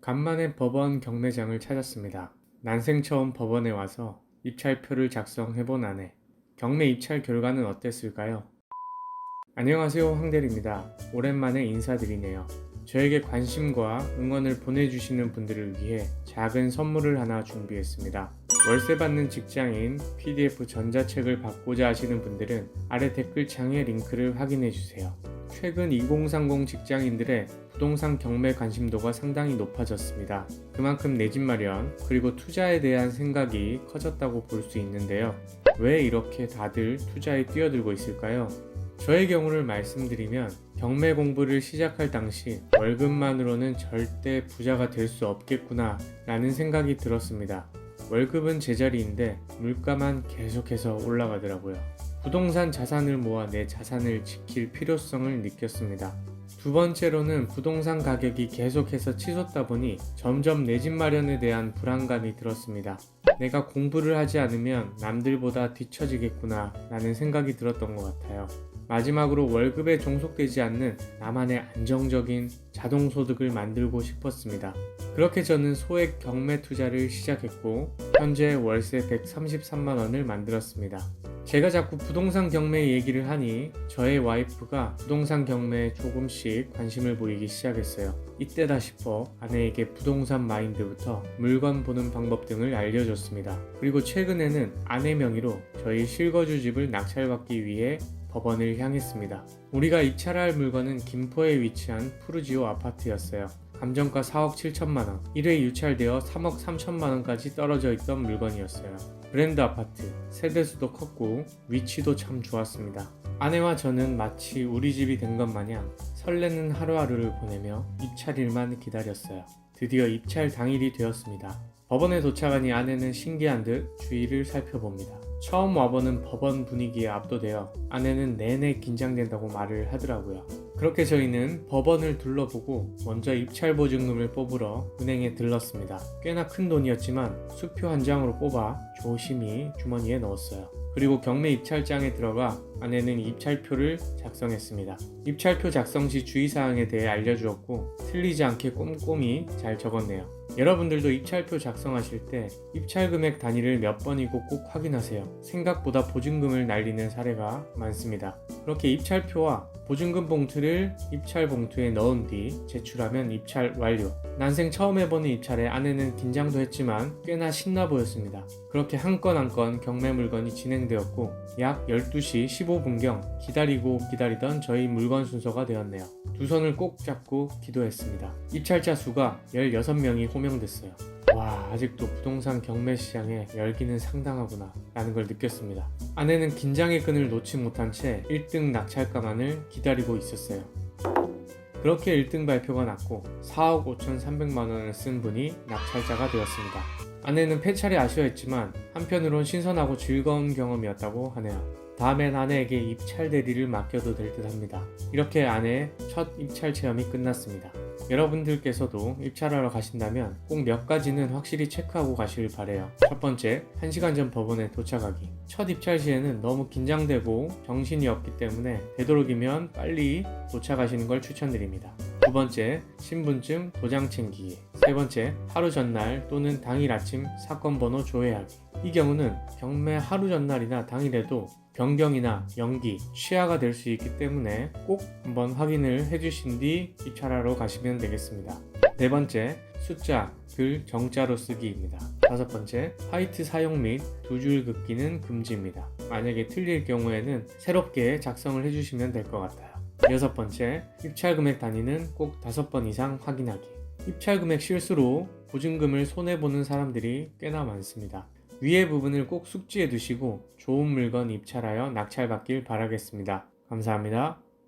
간만에 법원 경매장을 찾았습니다. 난생 처음 법원에 와서 입찰표를 작성해본 아내. 경매 입찰 결과는 어땠을까요? 안녕하세요 황대리입니다. 오랜만에 인사드리네요. 저에게 관심과 응원을 보내주시는 분들을 위해 작은 선물을 하나 준비했습니다. 월세 받는 직장인 PDF 전자책을 받고자 하시는 분들은 아래 댓글창에 링크를 확인해 주세요. 최근 2030 직장인들의 부동산 경매 관심도가 상당히 높아졌습니다. 그만큼 내 집 마련, 그리고 투자에 대한 생각이 커졌다고 볼 수 있는데요. 왜 이렇게 다들 투자에 뛰어들고 있을까요? 저의 경우를 말씀드리면 경매 공부를 시작할 당시 월급만으로는 절대 부자가 될 수 없겠구나 라는 생각이 들었습니다. 월급은 제자리인데 물가만 계속해서 올라가더라고요. 부동산 자산을 모아 내 자산을 지킬 필요성을 느꼈습니다. 두 번째로는 부동산 가격이 계속해서 치솟다 보니 점점 내 집 마련에 대한 불안감이 들었습니다. 내가 공부를 하지 않으면 남들보다 뒤처지겠구나 라는 생각이 들었던 것 같아요. 마지막으로 월급에 종속되지 않는 나만의 안정적인 자동소득을 만들고 싶었습니다. 그렇게 저는 소액 경매 투자를 시작했고 현재 월세 133만 원을 만들었습니다. 제가 자꾸 부동산 경매 얘기를 하니 저의 와이프가 부동산 경매에 조금씩 관심을 보이기 시작했어요. 이때다 싶어 아내에게 부동산 마인드부터 물건 보는 방법 등을 알려줬습니다. 그리고 최근에는 아내 명의로 저희 실거주 집을 낙찰받기 위해 법원을 향했습니다. 우리가 입찰할 물건은 김포에 위치한 푸르지오 아파트였어요. 감정가 4억 7천만 원, 1회 유찰되어 3억 3천만 원까지 떨어져 있던 물건이었어요. 브랜드 아파트, 세대수도 컸고 위치도 참 좋았습니다. 아내와 저는 마치 우리 집이 된 것 마냥 설레는 하루하루를 보내며 입찰일만 기다렸어요. 드디어 입찰 당일이 되었습니다. 법원에 도착하니 아내는 신기한 듯 주위를 살펴봅니다. 처음 와보는 법원 분위기에 압도되어 아내는 내내 긴장된다고 말을 하더라고요. 그렇게 저희는 법원을 둘러보고 먼저 입찰 보증금을 뽑으러 은행에 들렀습니다. 꽤나 큰 돈이었지만 수표 한 장으로 뽑아 조심히 주머니에 넣었어요. 그리고 경매 입찰장에 들어가 아내는 입찰표를 작성했습니다. 입찰표 작성 시 주의사항에 대해 알려주었고 틀리지 않게 꼼꼼히 잘 적었네요. 여러분들도 입찰표 작성하실 때 입찰 금액 단위를 몇 번이고 꼭 확인하세요. 생각보다 보증금을 날리는 사례가 많습니다. 그렇게 입찰표와 보증금 봉투를 입찰 봉투에 넣은 뒤 제출하면 입찰 완료. 난생 처음 해보는 입찰에 아내는 긴장도 했지만 꽤나 신나 보였습니다. 그렇게 한 건 한 건 경매 물건이 진행되었고 약 12시 15분경 기다리고 기다리던 저희 물건 순서가 되었네요. 두 손을 꼭 잡고 기도했습니다. 입찰자 수가 16명이 호명 됐어요. 와, 아직도 부동산 경매 시장에 열기는 상당하구나 라는 걸 느꼈습니다. 아내는 긴장의 끈을 놓지 못한 채 1등 낙찰가만을 기다리고 있었어요. 그렇게 1등 발표가 났고 4억 5,300만 원을 쓴 분이 낙찰자가 되었습니다. 아내는 폐찰이 아쉬워했지만 한편으론 신선하고 즐거운 경험이었다고 하네요. 다음엔 아내에게 입찰 대리를 맡겨도 될 듯 합니다. 이렇게 아내의 첫 입찰 체험이 끝났습니다. 여러분들께서도 입찰하러 가신다면 꼭 몇 가지는 확실히 체크하고 가시길 바래요. 첫 번째, 1시간 전 법원에 도착하기. 첫 입찰 시에는 너무 긴장되고 정신이 없기 때문에 되도록이면 빨리 도착하시는 걸 추천드립니다. 두 번째, 신분증 도장 챙기기. 세 번째, 하루 전날 또는 당일 아침 사건 번호 조회하기. 이 경우는 경매 하루 전날이나 당일에도 변경이나 연기, 취하가 될 수 있기 때문에 꼭 한번 확인을 해주신 뒤 입찰하러 가시면 되겠습니다. 네 번째, 숫자, 글, 정자로 쓰기입니다. 다섯 번째, 화이트 사용 및 두 줄 긋기는 금지입니다. 만약에 틀릴 경우에는 새롭게 작성을 해주시면 될 것 같아요. 여섯 번째, 입찰 금액 단위는 꼭 다섯 번 이상 확인하기. 입찰 금액 실수로 보증금을 손해보는 사람들이 꽤나 많습니다. 위의 부분을 꼭 숙지해 두시고 좋은 물건 입찰하여 낙찰받길 바라겠습니다. 감사합니다.